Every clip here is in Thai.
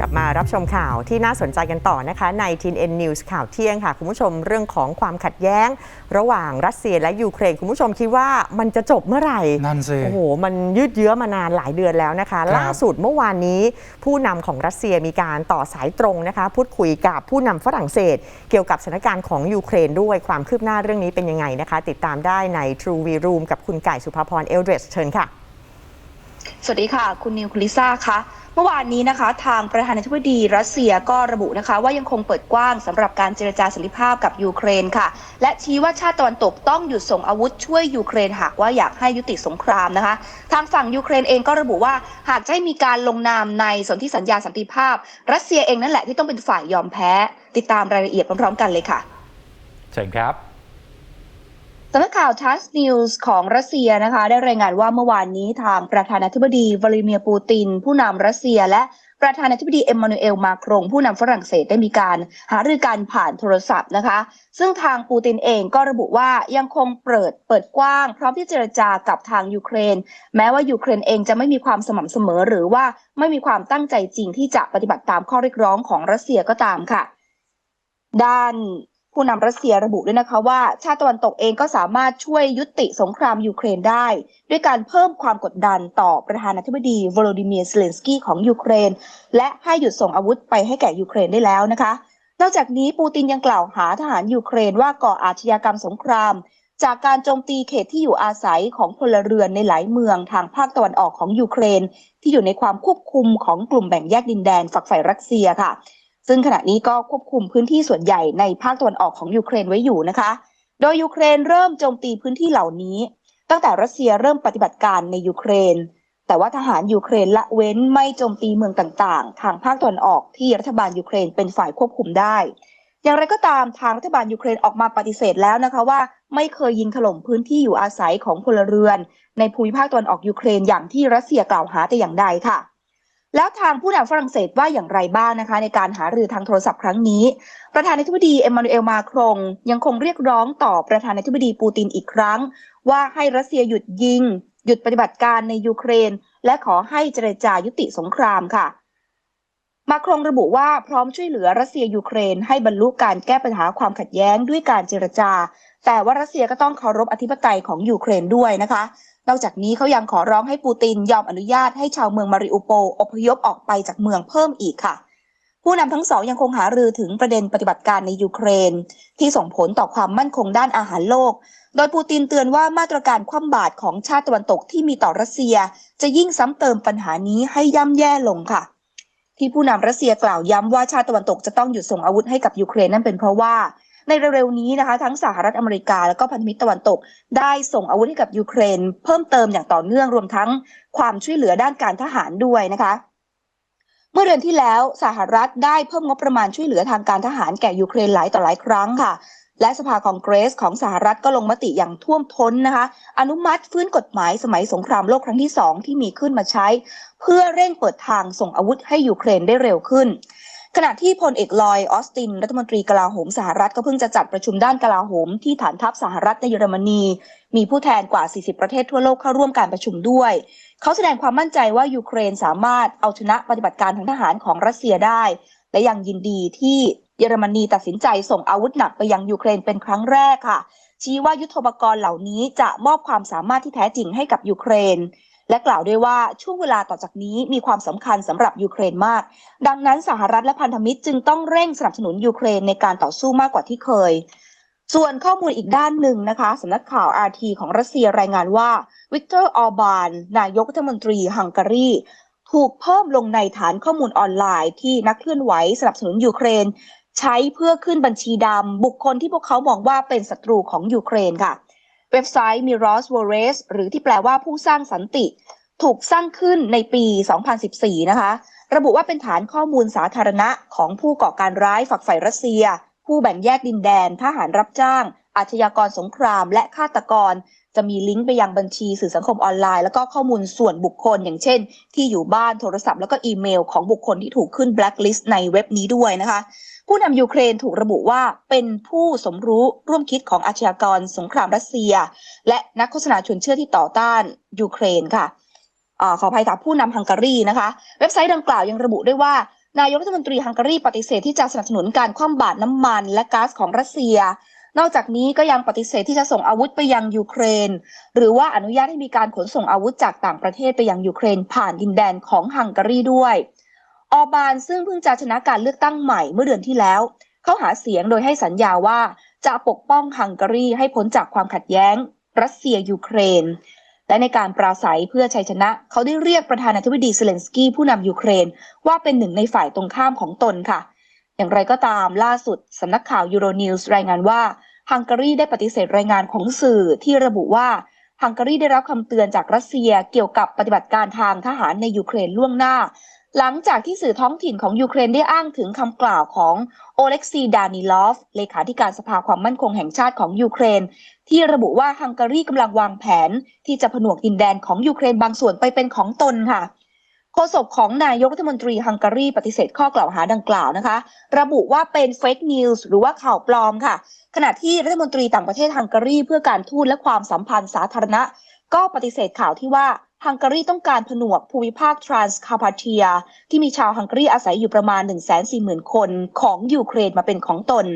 กลับมารับชมข่าวที่น่าสนใจกันต่อนะคะใน TNN News ข่าวเที่ยงค่ะ คุณผู้ชมเรื่องของความขัดแย้ง ระหว่างรัสเซียและยูเครน คุณผู้ชมคิดว่ามันจะจบเมื่อไหร่นั่นสิโอ้โห มันยืดเยื้อมานานหลายเดือนแล้วนะคะครับล่าสุดเมื่อวานนี้ ผู้นำของรัสเซียมีการต่อสายตรงนะคะ พูดคุยกับผู้นำฝรั่งเศส เกี่ยวกับสถานการณ์ของยูเครนด้วยความคืบหน้าเรื่องนี้เป็นยังไงนะคะ ติดตามได้ใน True V Room กับคุณไก่สุภาพรเอลเดรสเชิญค่ะ สวัสดีค่ะ คุณนิวคุณลิซ่าคะเมื่อวานนี้นะคะ ทางประธานาธิบดีรัสเซียก็ระบุนะคะ ว่ายังคงเปิดกว้างสำหรับการเจรจาสันติภาพกับยูเครนค่ะ และชี้ว่าชาติตะวันตกต้องหยุดส่งอาวุธช่วยยูเครนหากว่าอยากให้ยุติสงครามนะคะ ทางฝั่งยูเครนเองก็ระบุว่าหากจะให้มีการลงนามในสนธิสัญญาสันติภาพ รัสเซียเองนั่นแหละที่ต้องเป็นฝ่ายยอมแพ้ ติดตามรายละเอียดพร้อมๆกันเลยค่ะเชิญครับำนักข่าวทัสนิวส์ของรัสเซียนะคะ ได้รายงานว่าเมื่อวานนี้ทางประธานาธิบดีวลาดิเมียร์ปูติน ผู้นำรัสเซียและประธานาธิบดีเอ็มมานูเอลมาครง ผู้นำฝรั่งเศสได้มีการหารือกันผ่านโทรศัพท์นะคะ ซึ่งทางปูตินเองก็ระบุว่ายังคงเปิดเปิดกว้าง พร้อมที่เจรจากับทางยูเครน แม้ว่ายูเครนเองจะไม่มีความสม่ำเสมอ หรือว่าไม่มีความตั้งใจจริงที่จะปฏิบัติตามข้อเรียกร้องของรัสเซียก็ตามค่ะ ด้าน ผู้นำรัสเซียระบุด้วยนะคะว่า ชาติตะวันตกเองก็สามารถช่วยยุติสงครามยูเครนได้ ด้วยการเพิ่มความกดดันต่อประธานาธิบดีวโลดิเมียร์เซเลนสกี้ของยูเครน และให้หยุดส่งอาวุธไปให้แก่ยูเครนได้แล้วนะคะ นอกจากนี้ปูตินยังกล่าวหาทหารยูเครนว่าก่ออาชญากรรมสงคราม จากการโจมตีเขตที่อยู่อาศัยของพลเรือนในหลายเมืองทางภาคตะวันออกของยูเครน ที่อยู่ในความควบคุมของกลุ่มแบ่งแยกดินแดนฝักใฝ่รัสเซียค่ะ ซึ่งขณะนี้ก็ควบคุมพื้นที่ส่วนใหญ่ในภาคตะวันออกของยูเครนไว้อยู่นะคะ โดยยูเครนเริ่มโจมตีพื้นที่เหล่านี้ ตั้งแต่รัสเซียเริ่มปฏิบัติการในยูเครน แต่ว่าทหารยูเครนละเว้นไม่โจมตีเมืองต่างๆ ทางภาคตะวันออกที่รัฐบาลยูเครนเป็นฝ่ายควบคุมได้ อย่างไรก็ตามทางรัฐบาลยูเครนออกมาปฏิเสธแล้วนะคะว่า ไม่เคยยิงถล่มพื้นที่อยู่อาศัยของพลเรือน ในภูมิภาคตะวันออกยูเครนอย่างที่รัสเซียกล่าวหาแต่อย่างใดค่ะ แล้วทางผู้นำฝรั่งเศสว่าอย่างไรบ้างนะคะ ในการหารือทางโทรศัพท์ครั้งนี้ ประธานาธิบดีเอ็มมานูเอลมาครงยังคงเรียกร้องต่อประธานาธิบดีปูตินอีกครั้ง ว่าให้รัสเซียหยุดยิง หยุดปฏิบัติการในยูเครน และขอให้เจรจายุติสงครามค่ะ มาครงระบุว่าพร้อมช่วยเหลือรัสเซียยูเครน ให้บรรลุการแก้ปัญหาความขัดแย้งด้วยการเจรจา แต่ว่ารัสเซียก็ต้องเคารพอธิปไตยของยูเครนด้วยนะคะ นอกจากนี้เขายังขอร้องให้ปูตินยอมอนุญาตให้ชาวเมืองมาริอุโปอพยพออกไปจากเมืองเพิ่มอีกค่ะ ผู้นำทั้งสองยังคงหารือถึงประเด็นปฏิบัติการในยูเครน ที่ส่งผลต่อความมั่นคงด้านอาหารโลก โดยปูตินเตือนว่ามาตรการคว่ำบาตรของชาติตะวันตกที่มีต่อรัสเซีย จะยิ่งซ้ำเติมปัญหานี้ให้ย่ำแย่ลงค่ะ ที่ผู้นำรัสเซียกล่าวย้ำว่าชาติตะวันตกจะต้องหยุดส่งอาวุธให้กับยูเครนนั่นเป็นเพราะว่าในเร็วๆนี้นะคะ ทั้งสหรัฐอเมริกาและก็พันธมิตรตะวันตก ได้ส่งอาวุธให้กับยูเครน เพิ่มเติมอย่างต่อเนื่องรวมทั้งความช่วยเหลือด้านการทหารด้วยนะคะ เมื่อเดือนที่แล้วสหรัฐได้เพิ่มงบประมาณช่วยเหลือทางการทหารแก่ยูเครนหลายต่อหลายครั้งค่ะ และสภาคองเกรสของสหรัฐก็ลงมติอย่างท่วมท้นนะคะ อนุมัติฟื้นกฎหมายสมัยสงครามโลกครั้งที่สองที่มีขึ้นมาใช้ เพื่อเร่งเปิดทางส่งอาวุธให้ยูเครนได้เร็วขึ้น ขณะที่พลเอกลอยออสติน รัฐมนตรีกลาโหมสหรัฐก็เพิ่งจะจัดประชุมด้านกลาโหมที่ฐานทัพสหรัฐในเยอรมนี มีผู้แทนกว่า 40 ประเทศทั่วโลกเข้าร่วมการประชุมด้วย เขาแสดงความมั่นใจว่ายูเครนสามารถเอาชนะปฏิบัติการทางทหารของรัสเซียได้ และยังยินดีที่เยอรมนีตัดสินใจส่งอาวุธหนักไปยังยูเครนเป็นครั้งแรกค่ะ ชี้ว่ายุทธปกรณ์เหล่านี้จะมอบความสามารถที่แท้จริงให้กับยูเครน และกล่าวด้วยว่าช่วงเวลาต่อจากนี้มีความสำคัญสำหรับยูเครนมาก ดังนั้นสหรัฐและพันธมิตรจึงต้องเร่งสนับสนุนยูเครนในการต่อสู้มากกว่าที่เคยส่วนข้อมูลอีกด้านหนึ่งนะคะสำนักข่าว RT ของรัสเซียรายงานว่า วิกเตอร์ออร์บาน นายกรัฐมนตรีฮังการี ถูกเพิ่มลงในฐานข้อมูลออนไลน์ที่นักเคลื่อนไหวสนับสนุนยูเครน ใช้เพื่อขึ้นบัญชีดำบุคคลที่พวกเขามองว่าเป็นศัตรูของยูเครนค่ะ เว็บไซต์ Miros w o r e s หรือที่แปลว่าผู้สร้างสันติ ถูกสร้างขึ้นในปี 2014 นะคะ ระบุว่าเป็นฐานข้อมูลสาธารณะของผู้ก่อการร้ายฝักใฝ่รัสเซีย ผู้แบ่งแยกดินแดนทหารรับจ้าง อาชญากรสงคราม และฆาตกร จะมีลิงก์ไปยังบัญชีสื่อสังคมออนไลน์ แล้วก็ข้อมูลส่วนบุคคล อย่างเช่น ที่อยู่บ้านโทรศัพท์แล้วก็อีเมลของบุคคลที่ถูกขึ้นแบล็คลิสต์ในเว็บนี้ด้วยนะคะ ผู้นำยูเครนถูกระบุว่าเป็นผู้สมรู้ร่วมคิดของอาชญากรสงครามรัสเซีย และนักโฆษณาชวนเชื่อที่ต่อต้านยูเครนค่ะอขออภัยค่ะผู้นำฮังการีนะคะ เว็บไซต์ดังกล่าวยังระบุด้วยว่านายกรัฐมนตรีฮังการีปฏิเสธที่จะสนับสนุนการคว่ำบาตรน้ำมันและก๊าซของรัสเซีย นอกจากนี้ก็ยังปฏิเสธที่จะส่งอาวุธไปยังยูเครน หรือว่าอนุญาตให้มีการขนส่งอาวุธจากต่างประเทศไปยังยูเครน ผ่านดินแดนของฮังการีด้วย ออบานซึ่งเพิ่งจะชนะการเลือกตั้งใหม่เมื่อเดือนที่แล้ว เข้าหาเสียงโดยให้สัญญาว่าจะปกป้องฮังการีให้พ้นจากความขัดแย้ง รัสเซียยูเครน และในการปราศัยเพื่อชัยชนะ เขาได้เรียกประธานาธิบดีเซเลนสกี้ผู้นำยูเครน ว่าเป็นหนึ่งในฝ่ายตรงข้ามของตนค่ะ อย่างไรก็ตามล่าสุดสำนักข่าวยูโรนิวส์รายงานว่า ฮังการีได้ปฏิเสธรายงานของสื่อที่ระบุว่าฮังการีได้รับคำเตือนจากรัสเซียเกี่ยวกับปฏิบัติการทางทหารในยูเครนล่วงหน้า หลังจากที่สื่อท้องถิ่นของยูเครนได้อ้างถึงคำกล่าวของโอเล็กซีดานิลอฟ เลขาธิการสภาความมั่นคงแห่งชาติของยูเครน ที่ระบุว่าฮังการีกำลังวางแผนที่จะผนวกดินแดนของยูเครนบางส่วนไปเป็นของตนค่ะ โฆษกของนายกรัฐมนตรีฮังการีปฏิเสธข้อกล่าวหาดังกล่าวนะคะ ระบุว่าเป็นเฟกนิวส์หรือว่าข่าวปลอมค่ะ ขณะที่รัฐมนตรีต่างประเทศฮังการีเพื่อการทูตและความสัมพันธ์สาธารณะ ก็ปฏิเสธข่าวที่ว่าฮังการีต้องการผนวกภูมิภาคทรานส์คาพาเทีย ที่มีชาวฮังการีอาศัยอยู่ประมาณ 140,000 คนของยูเครนมาเป็นของตน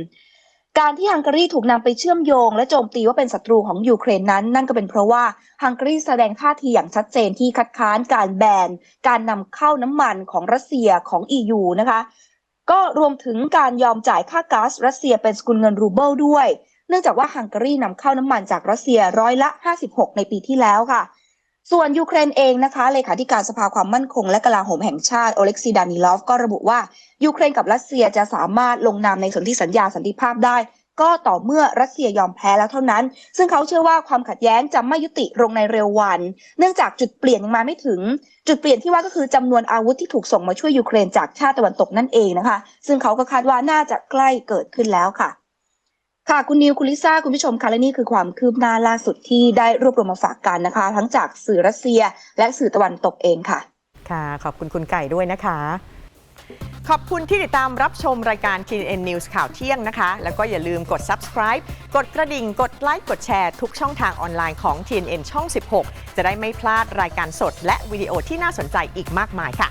การที่ฮังการีถูกนำไปเชื่อมโยง และโจมตีว่าเป็นศัตรูของยูเครนนั้น นั่นก็เป็นเพราะว่าฮังการีแสดงท่าทีอย่างชัดเจนที่คัดค้านการแบนการนำเข้าน้ำมันของรัสเซียของ EU นะคะ ก็รวมถึงการยอมจ่ายค่าก๊าซรัสเซียเป็นสกุลเงินรูเบิลด้วย เนื่องจากว่าฮังการีนำเข้าน้ำมันจากรัสเซียร้อยละ 56 ในปีที่แล้วค่ะ ส่วนยูเครนเองนะคะเลขาธิการสภาความมั่นคงและกลาโหมแห่งชาติโอเล็กซีดานิลอฟก็ระบุว่า ยูเครนกับรัสเซียจะสามารถลงนามในสนธิสัญญาสันติภาพได้ ก็ต่อเมื่อรัสเซียยอมแพ้แล้วเท่านั้น ซึ่งเขาเชื่อว่าความขัดแย้งจะไม่ยุติลงในเร็ววัน เนื่องจากจุดเปลี่ยนยังมาไม่ถึง จุดเปลี่ยนที่ว่าก็คือจำนวนอาวุธที่ถูกส่งมาช่วยยูเครนจากชาติตะวันตกนั่นเองนะคะ ซึ่งเขาก็คาดว่าน่าจะใกล้เกิดขึ้นแล้วค่ะ ค่ะคุณนิวคุณลิซ่าคุณผู้ชมคะและนี่คือความคืบหน้าล่าสุดที่ได้รวบรวมมาฝากกันนะคะ ทั้งจากสื่อรัสเซีย และสื่อตะวันตกเองค่ะ ค่ะ ขอบคุณคุณไก่ด้วยนะคะ ขอบคุณที่ติดตามรับชมรายการ TNN News ข่าวเที่ยงนะคะ แล้วก็อย่าลืมกด subscribe กดกระดิ่ง กดไลค์กดแชร์ทุกช่องทางออนไลน์ของ TNN ช่อง 16 จะได้ไม่พลาดรายการสด และวิดีโอที่น่าสนใจอีกมากมายค่ะ